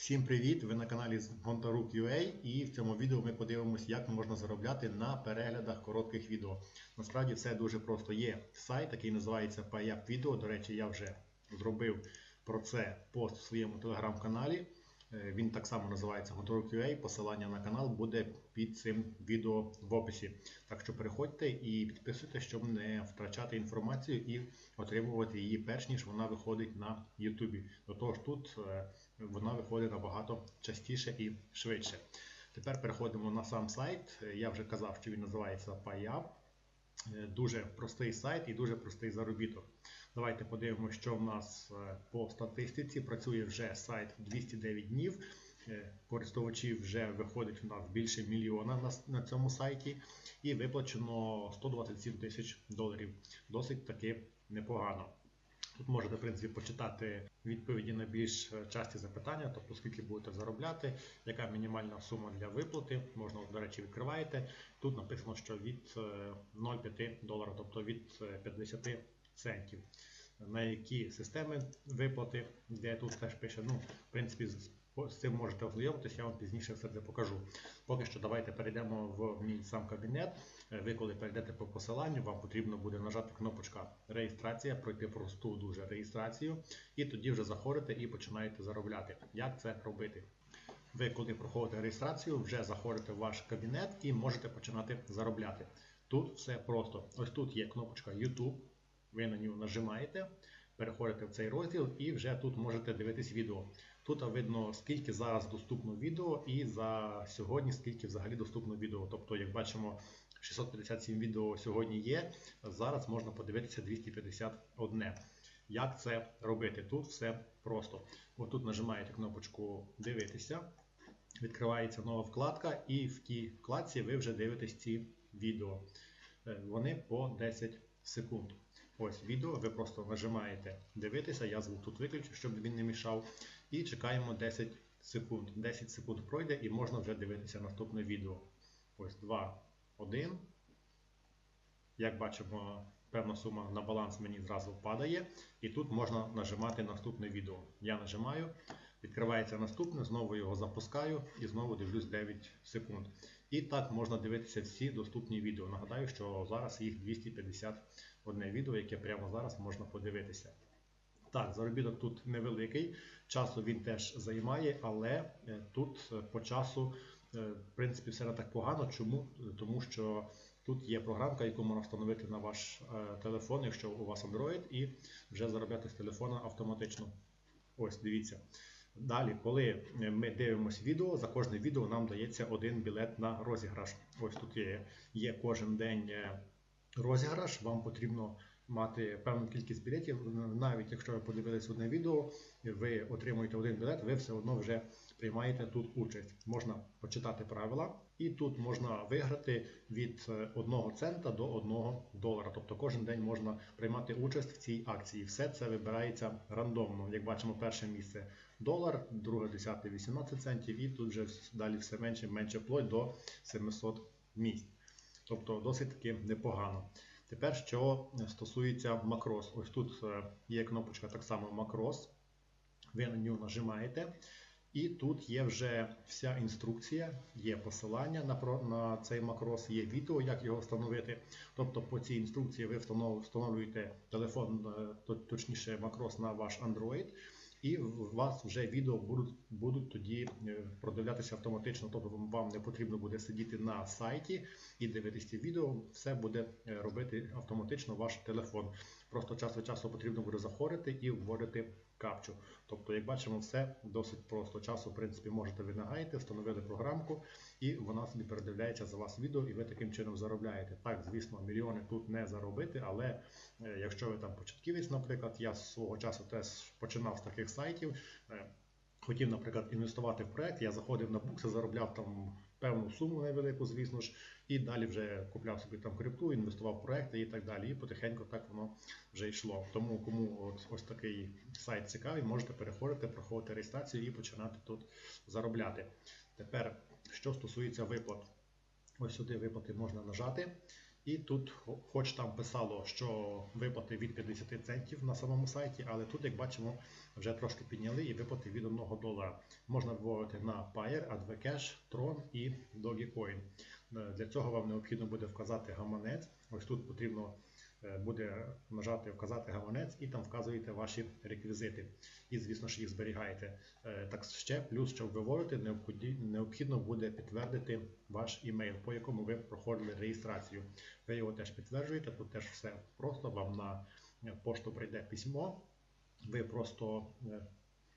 Всім привіт! Ви на каналі Гонтарук.ua і в цьому відео ми подивимося, як можна заробляти на переглядах коротких відео. Насправді все дуже просто. Є сайт, який називається PayUp Video. До речі, я вже зробив про це пост в своєму телеграм-каналі. Е, Він так само називається Гонтарук.ua. Посилання на канал буде під цим відео в описі. Так що переходьте і підписуйтесь, щоб не втрачати інформацію і отримувати її перш ніж вона виходить на YouTube. До того ж, тут е, вона виходить набагато частіше і швидше. Тепер переходимо на сам сайт. Е, Я вже казав, що він називається PayUp. Е, Дуже простий сайт і дуже простий заробіток. Давайте подивимося, що в нас е, по статистиці. Працює вже сайт 209 днів. Е, Користувачів вже виходить у нас більше мільйона на, цьому сайті, і виплачено 127 тисяч доларів. Досить таки непогано. Тут можете, в принципі, почитати відповіді на більш е, часті запитання, тобто скільки будете заробляти, яка мінімальна сума для виплати. Можна, до речі, відкриваєте. Тут написано, що від е, 0,5 долара, тобто від е, 50 центів. На які системи виплати, де тут теж пише, ну, в принципі, з цим можете ознайомитися, я вам пізніше все це покажу. Поки що давайте перейдемо в мій сам кабінет. Е, Ви, коли перейдете по посиланню, вам потрібно буде нажати кнопочка реєстрація, пройти просту дуже реєстрацію, і тоді вже заходите і починаєте заробляти. Як це робити? Ви, коли проходите реєстрацію, вже заходите в ваш кабінет і можете починати заробляти. Тут все просто. Ось тут є кнопочка YouTube, ви на нього нажимаєте, переходите в цей розділ і вже тут можете дивитись відео. Тут видно, скільки зараз доступно відео, і за сьогодні скільки взагалі доступно відео. Тобто, як бачимо, 657 відео сьогодні є. Зараз можна подивитися 251. Як це робити? Тут все просто. Ось тут нажимаєте кнопочку Дивитися, відкривається нова вкладка, і в тій вкладці ви вже дивитесь ці відео. Е, Вони по 10 секунд. Ось відео, ви просто нажимаєте дивитися, я звук тут виключу, щоб він не мішав. І чекаємо 10 секунд. 10 секунд пройде і можна вже дивитися наступне відео. Ось 2, 1. Як бачимо, певна сума на баланс мені зразу падає. І тут можна нажимати наступне відео. Я нажимаю, відкривається наступне, знову його запускаю і знову дивлюсь 9 секунд. І так можна дивитися всі доступні відео. Нагадаю, що зараз їх 251 відео, яке прямо зараз можна подивитися. Так, заробіток тут невеликий, часу він теж займає, але е, тут е, по часу, е, в принципі, все не так погано. Чому? Тому що тут є програмка, яку можна встановити на ваш телефон, якщо у вас Android, і вже заробляти з телефона автоматично. Ось, дивіться. Далі, коли ми дивимося відео, за кожне відео нам дається один білет на розіграш. Ось тут є, є кожен день розіграш, вам потрібно мати певну кількість білетів. Навіть якщо ви подивились одне відео, ви отримуєте один білет, ви все одно вже приймаєте тут участь. Можна почитати правила, і тут можна виграти від 1 цента до 1 долара. Тобто кожен день можна приймати участь в цій акції. Все це вибирається рандомно. Як бачимо, перше місце долар, друге 10 18 центів, і тут вже далі все менше менше вплоть до 700 місць. Тобто досить таки непогано. Тепер, що стосується макрос, ось тут є кнопочка так само макрос. Ви на нього нажимаєте, і тут є вже вся інструкція, є посилання на на цей макрос, є відео, як його встановити. Тобто по цій інструкції ви встановлюєте телефон, точніше макрос на ваш Android. І у вас вже відео будуть будуть тоді продивлятися автоматично, тобто вам не потрібно буде сидіти на сайті і дивитися відео, все буде робити автоматично ваш телефон. Просто час від часу потрібно буде заходити і вводити капчу. Тобто, як бачимо, все досить просто. Часу, в принципі, можете ви нагаїти, встановили програмку, і вона собі передивляється за вас відео, і ви таким чином заробляєте. Так, звісно, мільйони тут не заробити, але якщо ви там початківець, наприклад, я з свого часу теж починав з таких сайтів. Хотів, наприклад, інвестувати в проект, я заходив на букси, заробляв там певну суму невелику, звісно ж, і далі вже купляв собі там крипту, інвестував в проекти і так далі. І потихеньку так воно вже йшло. Тому кому от, ось такий сайт цікавий, можете переходити, проходити реєстрацію і починати тут заробляти. Тепер, що стосується виплат, ось сюди виплати можна нажати. І тут, хоч там писало, що виплати від 50 центів на самому сайті, але тут, як бачимо, вже трошки підняли і виплати від 1 долара. Можна вводити на Payer, Advocash, Tron і Dogecoin. Е, Для цього вам необхідно буде вказати гаманець. Ось тут потрібно буде нажати вказати гаманець і там вказуєте ваші реквізити. І, звісно ж, їх зберігаєте. Е, Так ще плюс, щоб виводити, необхідно буде підтвердити ваш імейл, по якому ви проходили реєстрацію. Ви його теж підтверджуєте, тут теж все просто. Вам на е, пошту прийде письмо. Ви просто е,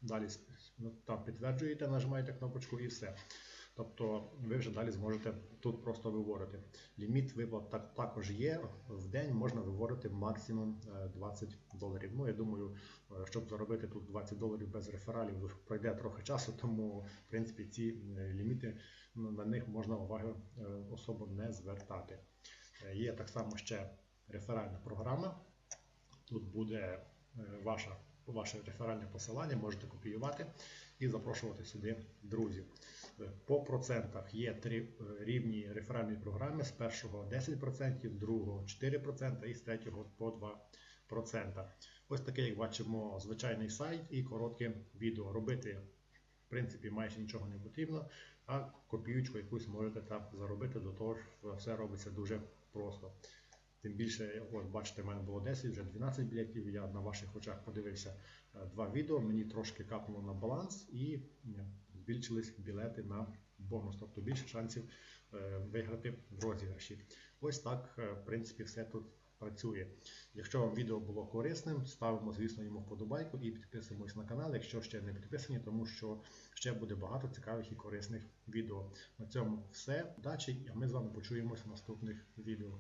далі ну, там підтверджуєте, нажимаєте кнопочку і все. Тобто ви вже далі зможете тут просто виводити. Ліміт виплат так, також є. В день можна виводити максимум е, 20 доларів. Ну, я думаю, е, щоб заробити тут 20 доларів без рефералів, пройде трохи часу, тому в принципі ці е, ліміти ну, на них можна уваги е, особо не звертати. Е, Є так само ще реферальна програма. Тут буде е, ваша, ваше реферальне посилання, можете копіювати і запрошувати сюди друзів. Е, По процентах є три е, рівні реферальної програми: з першого 10%, з другого 4% і з третього по 2%. Ось таке, як бачимо, звичайний сайт і коротке відео. Робити, в принципі, майже нічого не потрібно, а копіючку якусь можете там заробити, до того ж все робиться дуже просто. Тим більше, от бачите, в мене було 10, вже 12 білетів. Я на ваших очах подивився е, два відео. Мені трошки капнуло на баланс і е, збільшились білети на бонус, тобто більше шансів е, виграти в розіграші. Ось так, в принципі, все тут працює. Якщо вам відео було корисним, ставимо, звісно, йому вподобайку і підписуємось на канал, якщо ще не підписані, тому що ще буде багато цікавих і корисних відео. На цьому все. Удачі, а ми з вами почуємося в наступних відео.